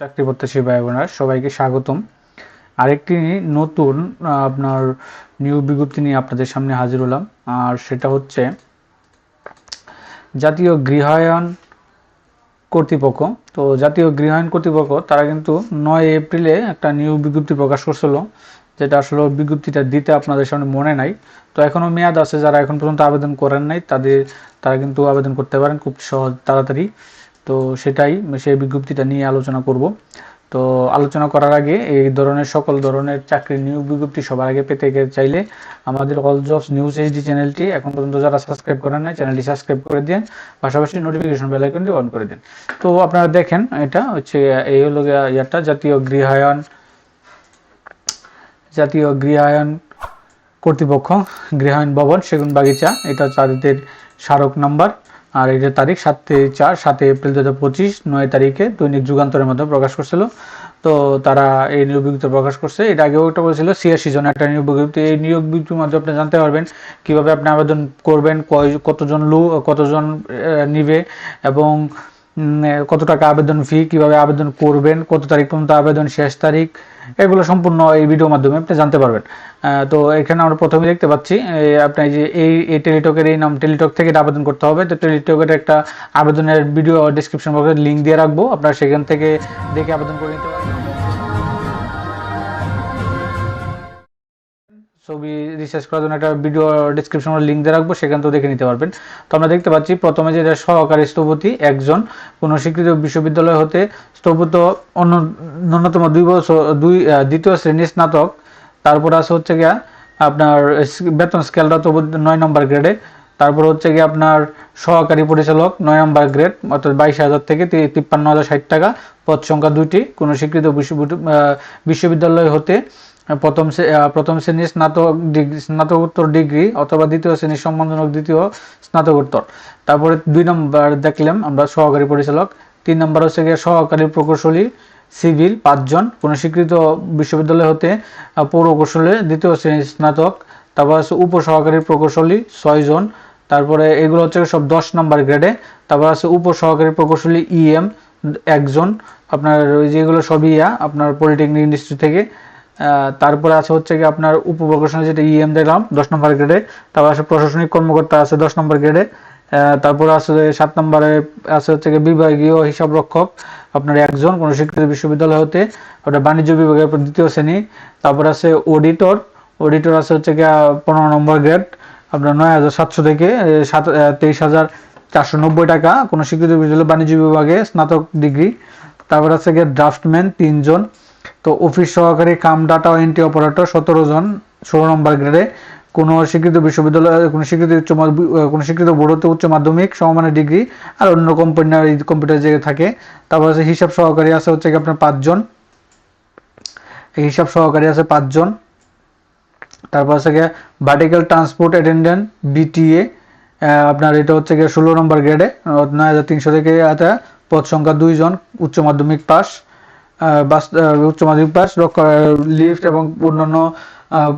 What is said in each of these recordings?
চাকরি প্রত্যাশী ভাই বোনেরা, সবাইকে স্বাগতম। আরেকটি নতুন, আপনার নিয়োগ বিজ্ঞপ্তি নিয়ে আপনাদের সামনে হাজির হলাম। আর সেটা হচ্ছে, জাতীয় গৃহায়ন কর্তৃপক্ষ। তো জাতীয় গৃহায়ন কর্তৃপক্ষ, তারা কিন্তু নয় এপ্রিলে একটা নিয়োগ বিজ্ঞপ্তি প্রকাশ করছিল, যেটা আসলে বিজ্ঞপ্তিটা দিতে আপনাদের সামনে মনে নাই। তো এখনও মেয়াদ আছে, যারা এখন পর্যন্ত আবেদন করেন নাই, তাদের, তারা কিন্তু আবেদন করতে পারেন খুব সহজ তাড়াতাড়ি। তো সেটাই সেই বিজ্ঞপ্তিটা নিয়ে আলোচনা করব। তো আলোচনা করার আগে এই ধরনের সকল ধরনের চাকরির নিয়োগ বিজ্ঞপ্তি সবার আগে পেতে চাইলে আমাদের অল জবস নিউজ এইচডি চ্যানেলটি এখন পর্যন্ত যারা সাবস্ক্রাইব করেন নাই চ্যানেলটি সাবস্ক্রাইব করে দিন পাশাপাশি নোটিফিকেশন বেল আইকনটি অন করে দিন। তো আপনারা দেখেন এটা হচ্ছে, এই হলো ইয়াটা, জাতীয় গৃহায়ন জাতীয় গৃহায়ন কর্তৃপক্ষ, গৃহায়ন ভবন, সেগুন বাগিচা, এটা তাদের স্মারক নাম্বার। আর এটার তারিখ সাত চার সাত এপ্রিল দু হাজার পঁচিশ, নয় তারিখে দৈনিক যুগান্তরের মাধ্যমে প্রকাশ করছিল। তো তারা এই নিয়োগ বিজ্ঞপ্তি প্রকাশ করছে। এটা আগেও একটা বলেছিল, ছিয়াশি সিজন একটা নিয়োগ বিজ্ঞপ্তি। এই নিয়োগ বিজ্ঞপ্তির মাধ্যমে আপনি জানতে পারবেন কীভাবে আপনি আবেদন করবেন, কয়, কতজন লোক, কতজন নিবে এবং কত টাকা আবেদন ফি কীভাবে আবেদন করবেন, কত তারিখ পর্যন্ত আবেদন, শেষ তারিখ, এগুলো সম্পূর্ণ এই ভিডিওর মাধ্যমে আপনি জানতে পারবেন। তো এখানে আমরা প্রথমে দেখতে পাচ্ছি আপনার আপনি যে এই এই টেলিটকের এই নাম টেলিটক থেকে আবেদন করতে হবে। তো টেলিটকের একটা আবেদনের ভিডিও ডিসক্রিপশন বক্সে লিঙ্ক দিয়ে রাখব। আপনারা সেখান থেকে দেখে আবেদন করে নিতে পারবেন। ছবি রিসার্চ করার জন্য একটা ভিডিও ডিসক্রিপশনে লিঙ্ক দিয়ে রাখব, সেখান থেকে দেখে নিতে পারবেন। তো আমরা দেখতে পাচ্ছি, প্রথমে যেটা সহকারী স্থপতি একজন, কোনো স্বীকৃত বিশ্ববিদ্যালয় হতে স্থপত অন্য, ন্যূনতম দুই বছর, দুই দ্বিতীয় শ্রেণির স্নাতক। তারপর আছে হচ্ছে গিয়া আপনার বেতন স্কেলটা তো নয় নম্বর গ্রেডে তারপর হচ্ছে গিয়ে আপনার সহকারী পরিচালক নয় নম্বর গ্রেড অর্থাৎ বাইশ হাজার থেকে তিপ্পান্ন হাজার ষাট টাকা। পদ সংখ্যা দুইটি, কোনো স্বীকৃত বিশ্ববিদ্যালয় হতে প্রথম প্রথম শ্রেণির স্নাতক ডিগ্রি স্নাতকোত্তর ডিগ্রি অথবা দ্বিতীয় শ্রেণির সম্মানজনক দ্বিতীয় স্নাতকোত্তর। তারপরে দুই নম্বর দেখলাম আমরা সহকারী পরিচালক। তিন নম্বর হচ্ছে গিয়ে সহকারী প্রকৌশলী সিভিল পাঁচজন কোনো স্বীকৃত বিশ্ববিদ্যালয় হতে আহ, পৌর কৌশলে দ্বিতীয় শ্রেণির স্নাতক। তারপর আছে উপসহকারী প্রকৌশলী ছয়জন। তারপরে এগুলো হচ্ছে সব দশ নম্বর গ্রেডে। তারপর আছে উপসহকারী প্রকৌশলী ইএম একজন। আপনার ওই যেগুলো সবই ইয়া আপনার পলিটেকনিক ইন্ডাস্ট্রি থেকে তারপরে আছে হচ্ছে কি আপনার উপপ্রকৌশলী যেটা ইএম দেখলাম, দশ নম্বর গ্রেডে তারপর আছে প্রশাসনিক কর্মকর্তা আছে দশ নম্বর গ্রেডে তারপরে আছে সাত নম্বরে আছে হচ্ছে কি বিভাগীয় হিসাব রক্ষক আপনার একজন কোনো স্বীকৃত বিশ্ববিদ্যালয় হতে আপনার বাণিজ্য বিভাগের দ্বিতীয় শ্রেণি। তারপর আছে অডিটর অডিটর আছে হচ্ছে গিয়া পনেরো নম্বর গ্রেড আপনার নয় হাজার সাতশো থেকে সাত তেইশ হাজার চারশো নব্বই টাকা, কোনো স্বীকৃত বিশ্ববিদ্যালয় বাণিজ্য বিভাগে স্নাতক ডিগ্রি তারপর আছে গিয়ে ড্রাফটম্যান তিনজন। তো অফিস সহকারী কাম ডাটা এন্ট্রি অপারেটর সতেরো জন, ষোলো নম্বর গ্রেডে কোনো স্বীকৃত বিশ্ববিদ্যালয়, কোনো স্বীকৃত উচ্চ কোনো স্বীকৃত বোর্ডতে উচ্চ মাধ্যমিক, সমমানের ডিগ্রি আর অন্য কোম্পানির কম্পিউটার জায়গায় থাকে। তারপর আছে হিসাব সহকারী আছে হচ্ছে কি আপনার পাঁচজন হিসাব সহকারী আছে পাঁচজন তারপর আছে গিয়ে ভার্টিক্যাল ট্রান্সপোর্ট অ্যাটেন্ডেন্ট বিটিএ আপনার এটা হচ্ছে গিয়ে ষোলো নম্বর গ্রেডে নয় হাজার তিনশো থেকে পদ সংখ্যা দুইজন উচ্চ মাধ্যমিক পাস বাস উচ্চ মাধ্যমিক পাস লিফট এবং অন্যান্য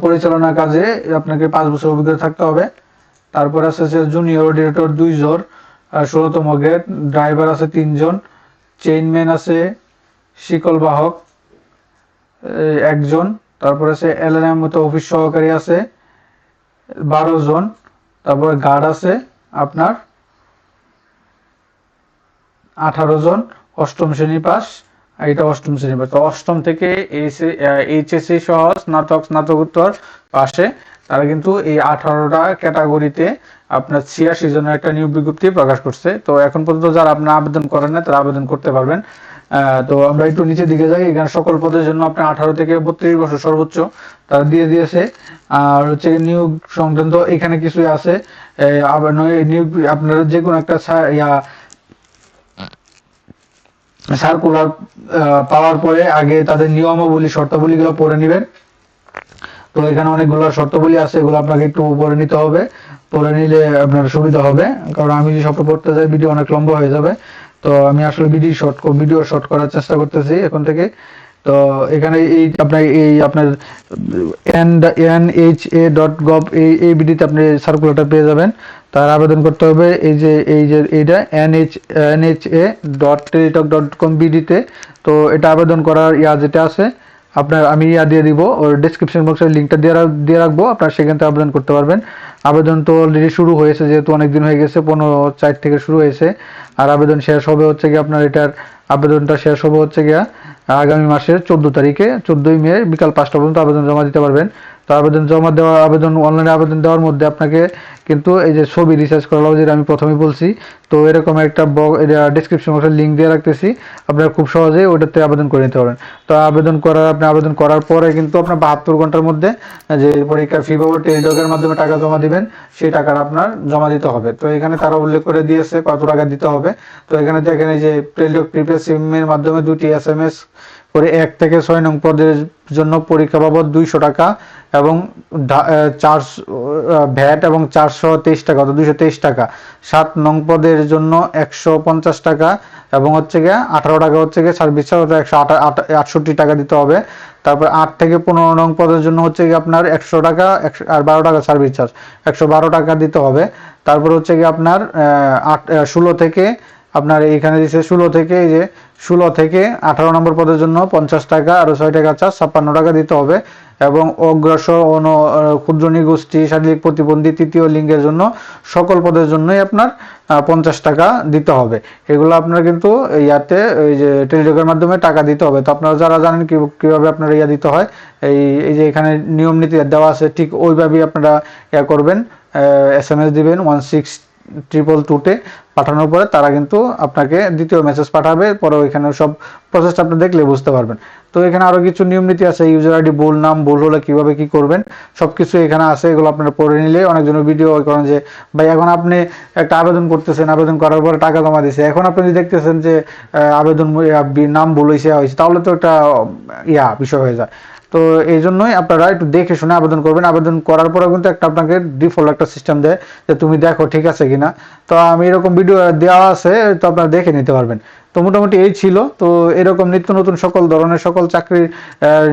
পরিচালনার কাজে আপনাকে পাঁচ বছর অভিজ্ঞতা থাকতে হবে। তারপর আছে জুনিয়র অডিটর দুইজন ষোলোতম গ্রেড ড্রাইভার আছে তিনজন চেইনম্যান আছে শিকল বাহক একজন, তারপর আছে এলএনএম মতো অফিস সহকারী আছে বারো জন, তারপরে গার্ড আছে আপনার আঠারো জন, অষ্টম শ্রেণি পাস এটা অষ্টম শ্রেণি তো অষ্টম থেকে এইচএসসি সহ স্নাতক, স্নাতকোত্তর পাশে, তারা কিন্তু এই আঠারোটা ক্যাটাগরিতে আপনার ছিয়াশি জনের একটা নিয়োগ বিজ্ঞপ্তি প্রকাশ করছে। তো এখন পর্যন্ত যারা আপনার আবেদন করেন না, তারা আবেদন করতে পারবেন। তো আমরা একটু নিচের দিকে যাই। এখানে সকল পদের জন্য আপনার আঠারো থেকে বত্রিশ বছর সর্বোচ্চ তারা দিয়ে দিয়েছে। আর হচ্ছে নিয়োগ সংক্রান্ত এখানে কিছুই আছে। আবার নয়, নিয়োগ আপনারা যে কোনো একটা ইয়া সার্কুলার পাওয়ার পরে আগে তাদের নিয়মাবলী, শর্তাবলীগুলো পড়ে নেবেন। তো এখানে অনেকগুলো শর্তাবলী আছে, এগুলো আপনাকে একটু পড়ে নিতে হবে। পড়ে নিলে আপনার সুবিধা হবে, কারণ আমি যদি সবটা পড়তে যাই ভিডিও অনেক লম্বা হয়ে যাবে। তো আমি আসলে ভিডিও শর্ট ভিডিও শর্ট করার চেষ্টা করতেছি এখন থেকে। তো এখানে এই আপনার এই আপনার N N H A dot gov এই এই বিডিতে আপনি সার্কুলারটা পেয়ে যাবেন। তার আবেদন করতে হবে। এই যে এই যে, এইটা NH NHA dot Teletalk dot com বিডিতে তো। এটা আবেদন করার ইয়া যেটা আছে, আপনার আমি ইয়া দিয়ে দিব। ওর ডিসক্রিপশন বক্সে লিঙ্কটা দিয়ে দিয়ে রাখব। আপনার সেখান থেকে আবেদন করতে পারবেন। আবেদন তো অলরেডি শুরু হয়েছে, যেহেতু অনেক দিন হয়ে গেছে, পনেরো চার থেকে শুরু হয়েছে। আর আবেদন শেষ হবে হচ্ছে কি আপনার এটার আবেদনটা শেষ হবে হচ্ছে গিয়া আগামী মাসের চোদ্দ তারিখে, চোদ্দই মে বিকাল পাঁচটা পর্যন্ত আবেদন জমা দিতে পারবেন। তো আবেদন জমা দেওয়া, আবেদন অনলাইনে আবেদন দেওয়ার মধ্যে আপনাকে কিন্তু এই যে ছবি রিসার্চ করা লাগবে যেটা আমি প্রথমেই বলছি। তো এরকম একটা ডিসক্রিপশন বক্সের লিঙ্ক দিয়ে রাখতেছি। আপনারা খুব সহজেই ওটাতে আবেদন করে নিতে পারবেন। তো আবেদন করার, আপনি আবেদন করার পরে কিন্তু আপনার বাহাত্তর ঘণ্টার মধ্যে যে পরীক্ষার ফি পাবো টেলিটকের মাধ্যমে টাকা জমা দিবেন, সেই টাকাটা আপনার জমা দিতে হবে। তো এখানে তারা উল্লেখ করে দিয়েছে কত টাকা দিতে হবে। তো এখানে দেখেন এই যে টেলিটক প্রিপেড সিমের মাধ্যমে দুটি এস এম এস করে এক থেকে ছয় নং পদের জন্য পরীক্ষা বাবদ দুইশো টাকা এবং চার্জ ভ্যাট এবং চারশো তেইশ টাকা অর্থাৎ দুইশো তেইশ টাকা। সাত নং পদের জন্য একশো পঞ্চাশ টাকা এবং হচ্ছে গিয়ে আঠারো টাকা হচ্ছে গিয়ে সার্ভিস চার্জ একশো আটষট্টি টাকা দিতে হবে। তারপর আট থেকে পনেরো নং পদের জন্য হচ্ছে গিয়ে আপনার একশো টাকা আর বারো টাকা সার্ভিস চার্জ একশো বারো টাকা দিতে হবে। তারপর হচ্ছে গিয়ে আপনার আট ষোলো থেকে আপনার এইখানে দিচ্ছে ষোলো থেকে, এই যে ষোলো থেকে আঠারো নম্বর পদের জন্য পঞ্চাশ টাকা আরও ছয় টাকা চার্জ ছাপ্পান্ন টাকা দিতে হবে। এবং অগ্রসর অন ক্ষুদ্র নিগোষ্ঠী, শারীরিক প্রতিবন্ধী তৃতীয় লিঙ্গের জন্য সকল পদের জন্যই আপনার পঞ্চাশ টাকা দিতে হবে। এগুলো আপনার কিন্তু ইয়াতে ওই যে টেলিটকের মাধ্যমে টাকা দিতে হবে। তো আপনারা যারা জানেন কীভাবে আপনারা ইয়া দিতে হয়, এই এই যে এখানে নিয়ম নীতি দেওয়া আছে, ঠিক ওইভাবেই আপনারা ইয়া করবেন এস এম এস দিবেন ওয়ান সিক্স ট্রিপল টুতে পাঠানোর পরে তারা কিন্তু আপনাকে দ্বিতীয় মেসেজ পাঠাবে, পরে ওইখানে সব প্রসেসটা আপনি দেখলে বুঝতে পারবেন। তো এখানে আরও কিছু নিয়ম নীতি আছে ইউজার আইডি ভুল নাম, ভুল হলে কীভাবে কি করবেন, সবকিছু এখানে আছে, এগুলো আপনারা পড়ে নিলে অনেকজনের ভিডিও করেন যে, ভাই, এখন আপনি একটা আবেদন করতেছেন, আবেদন করার পরে টাকা জমা দিছে, এখন আপনি যদি দেখতেছেন যে আবেদন নাম ভুল হয়েছে হয়েছে তাহলে তো একটা ইয়া বিষয় হয়ে যায়। তো এই জন্যই আপনারা একটু দেখে শুনে আবেদন করবেন। আবেদন করার পরে কিন্তু একটা আপনাকে ডিফল্ট একটা সিস্টেম দেয় যে, তুমি দেখো ঠিক আছে কিনা? তো আমি এরকম ভিডিও দেওয়া আছে, তো আপনারা দেখে নিতে পারবেন। তো মোটামুটি এই ছিল। তো এরকম নিত্য নতুন সকল ধরনের সকল চাকরির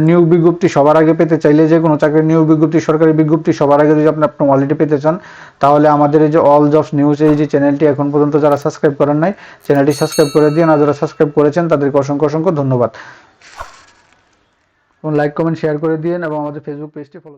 নিয়োগ বিজ্ঞপ্তি সবার আগে পেতে চাইলে যে কোনো চাকরির নিয়োগ বিজ্ঞপ্তি, সরকারি বিজ্ঞপ্তি সবার আগে যদি আপনি আপনার ওয়ালেটে পেতে চান, তাহলে আমাদের এই যে অল জবস নিউজ এই যে চ্যানেলটি এখন পর্যন্ত যারা সাবস্ক্রাইব করেন নাই, চ্যানেলটি সাবস্ক্রাইব করে দিয়ে আর যারা সাবস্ক্রাইব করেছেন, তাদেরকে অসংখ্য অসংখ্য ধন্যবাদ। লাইক কমেন্ট শেয়ার করে দিন এবং আমাদের ফেসবুক পেজটি ফলো